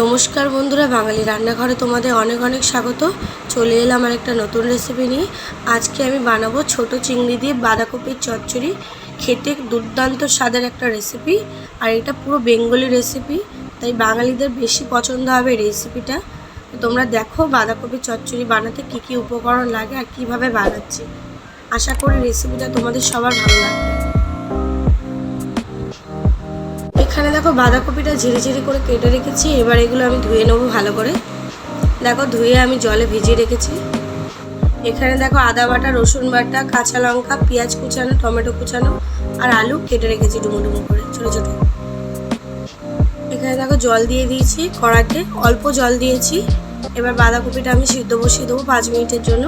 নমস্কার বন্ধুরা, বাঙালি রান্নাঘরে তোমাদের অনেক অনেক স্বাগত। চলে এলাম আর একটা নতুন রেসিপি নিয়ে। আজকে আমি বানাবো ছোট চিংড়ি দিয়ে বাঁধাকপির চচ্চড়ি। খেতে দুর্দান্ত স্বাদের একটা রেসিপি আর এটা পুরো বেঙ্গলি রেসিপি তাই বাঙালিদের বেশি পছন্দ হবে রেসিপিটা তোমরা দেখো বাঁধাকপির চচ্চড়ি বানাতে কী কী উপকরণ লাগে আর কীভাবে বানাচ্ছি। আশা করি রেসিপিটা তোমাদের সবার ভালো লাগবে। এখানে দেখো বাঁধাকপিটা ঝিরি ঝিরি করে কেটে রেখেছি, এবার এগুলো আমি ধুয়ে নেব ভালো করে। দেখো ধুয়ে আমি জলে ভিজিয়ে রেখেছি। এখানে দেখো আদা বাটা, রসুন বাটা, কাঁচা লঙ্কা, পেঁয়াজ কুচানো, টমেটো কুচানো আর আলু কেটে রেখেছি ডুমো ডুমো করে, ছোটো ছোটো। এখানে দেখো জল দিয়ে দিয়েছি কড়াতে অল্প জল দিয়েছি। এবার বাঁধাকপিটা আমি সিদ্ধ বসিয়ে দেবো পাঁচ মিনিটের জন্য।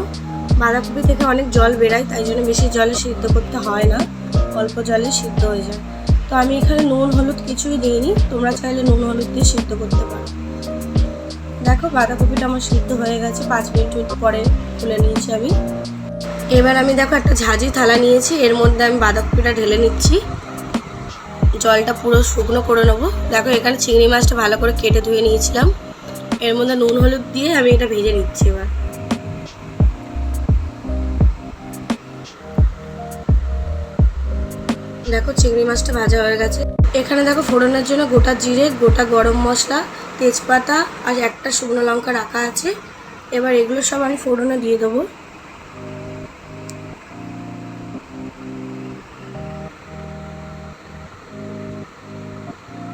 বাঁধাকপি থেকে অনেক জল বেরায়, তাই জন্য বেশি জলে সিদ্ধ করতে হয় না, অল্প জলে সিদ্ধ হয়ে যায়। তো আমি এখানে নুন, হলুদ কিছুই দিইনি। তোমরা চাইলে নুন, হলুদ দিয়ে সিদ্ধ করতে পারো। দেখো, বাঁধাকপিটা আমার সিদ্ধ হয়ে গেছে। পাঁচ মিনিট পরে তুলে নিয়েছি আমি। এবার আমি দেখো একটা ঝাঁঝি থালা নিয়েছি। এর মধ্যে আমি বাঁধাকপিটা ঢেলে নিচ্ছি। জলটা পুরো শুকনো করে নেব। দেখো, এখানে চিংড়ি মাছটা ভালো করে কেটে ধুয়ে নিয়েছিলাম। এর মধ্যে নুন, হলুদ দিয়ে আমি এটা ভেজে নিচ্ছি এবার। দেখো চিংড়ি মাছটা ভাজা হয়ে গেছে। এখানে দেখো ফোড়নের জন্য গোটা জিরে, গোটা গরম মশলা, তেজপাতা আর একটা শুকনো লঙ্কা রাখা আছে। এবার এগুলো সব আমি ফোড়নে দিয়ে দেবো।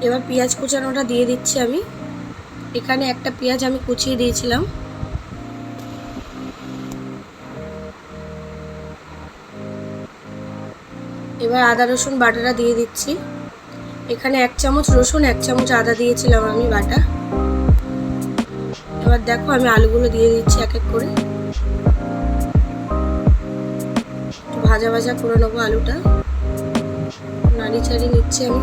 এবার পেঁয়াজ কুচানোটা দিয়ে দিচ্ছি আমি। এখানে একটা পেঁয়াজ আমি কুচিয়ে দিয়েছিলাম। এবার আদা, রসুন, বাটাটা দিয়ে দিচ্ছি। এখানে এক চামচ রসুন, এক চামচ আদা দিয়েছিলাম আমি বাটা। এবার দেখো আমি আলুগুলো দিয়ে দিচ্ছি এক এক করে। ভাজা ভাজা করে নেব আলুটা। নাড়ি চাড়ি নিচ্ছি আমি।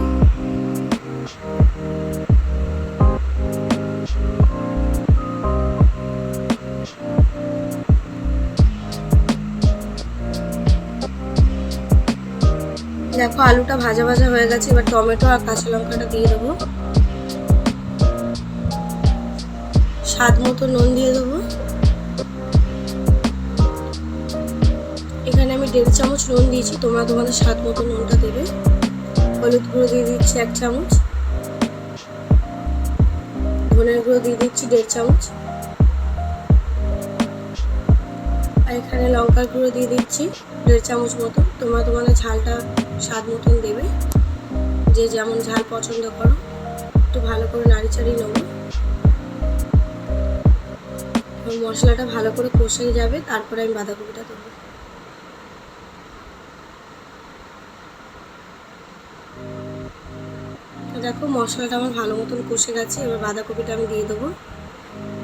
দেখো, আলুটা ভাজা ভাজা হয়ে গেছে, এবার টমেটো আর কাঁচা লঙ্কাটা দিয়ে দেবো। স্বাদ মতো নুন দিয়ে দেবো। এখানে আমি দেড় চামচ নুন দিয়েছি, তোমরা তোমাদের স্বাদ মতো নুনটা দেবে। হলুদ গুঁড়ো দিয়ে দিচ্ছি এক চামচ। ধনের গুঁড়ো দিয়ে দিচ্ছি দেড় চামচ। এখানে লঙ্কার গুঁড়ো দিয়ে দিচ্ছি, দেড় চামচ মতো। তোমরা তোমাদের ঝালটা স্বাদ মতন দেবে। যে যেমন ঝাল পছন্দ করো, একটু ভালো করে নাড়ি চাড়িয়ে নেব মশলাটা ভালো করে কষে যাবে, তারপরে আমি বাঁধাকপিটা দেবো। দেখো, মশলাটা আমার ভালো মতন কষে গেছে, এবার বাঁধাকপিটা আমি দিয়ে দেবো।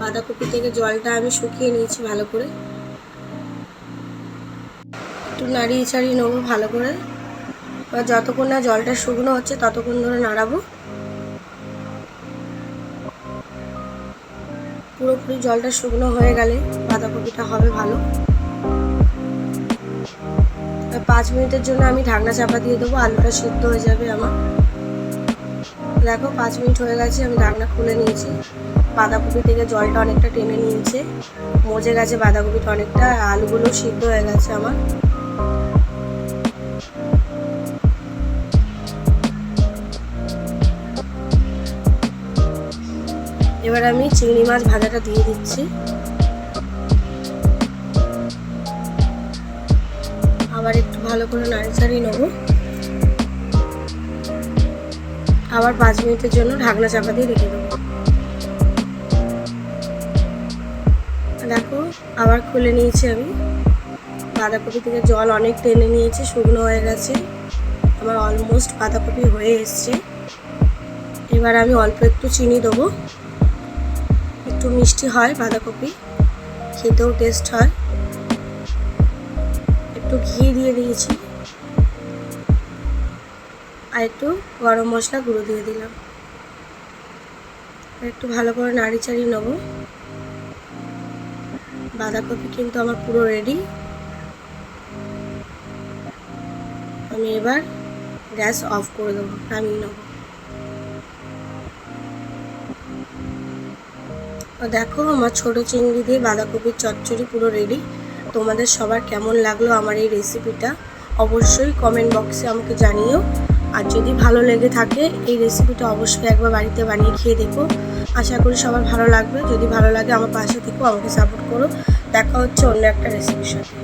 বাঁধাকপি থেকে জলটা আমি শুকিয়ে নিয়েছি ভালো করে। একটু নাড়িয়ে ছাড়িয়ে নেব ভালো করে। এবার যতক্ষণ না জলটা শুকনো হচ্ছে, ততক্ষণ ধরে নাড়াবো। পুরোপুরি জলটা শুকনো হয়ে গেলে বাঁধাকপিটা হবে ভালো। পাঁচ মিনিটের জন্য আমি ঢাকনা চাপা দিয়ে দেবো, আলুটা সিদ্ধ হয়ে যাবে আমার। দেখো, পাঁচ মিনিট হয়ে গেছে, আমি ঢাকনা খুলে নিয়েছি। বাঁধাকপি থেকে জলটা অনেকটা টেনে নিয়েছে। মজে গেছে বাঁধাকপিটা অনেকটা আলুগুলো সিদ্ধ হয়ে গেছে আমার। এবার আমি চিংড়ি মাছ ভাজাটা দিয়ে দিচ্ছি। আবার একটু ভালো করে নাড়ি নেব। আবার পাঁচ মিনিটের জন্য ঢাকনা চাপা দিয়ে রেখে দেবো। দেখো, আবার খুলে নিয়েছি আমি। বাঁধাকপি থেকে জল অনেক টেনে নিয়েছে, শুকনো হয়ে গেছে। আমার অলমোস্ট বাঁধাকপি হয়ে এসছে। এবার আমি অল্প একটু চিনি দেবো। একটু মিষ্টি হয় বাঁধাকপি, খেতেও টেস্ট হয়। একটু ঘি দিয়ে দিয়েছি। আর একটু গরম মশলা গুঁড়ো দিয়ে দিলাম। একটু ভালো করে নাড়ি চাড়িয়ে নেব। বাঁধাকপি কিন্তু আমার পুরো রেডি আমি এবার গ্যাস অফ করে দেবো, নামিয়ে নেব। দেখো, আমার ছোট চিংড়ি দিয়ে বাঁধাকপির চচ্চড়ি পুরো রেডি তোমাদের সবার কেমন লাগল আমার এই রেসিপিটা অবশ্যই কমেন্ট বক্সে আমাকে জানিও। আর যদি ভালো লেগে থাকে, এই রেসিপিটা অবশ্যই একবার বাড়িতে বানিয়ে খেয়ে দেখো। আশা করি সবার ভালো লাগবে। যদি ভালো লাগে, আমার পাশে থেকেও আমাকে সাপোর্ট করো। দেখা হচ্ছে অন্য একটা রেসিপির সাথে।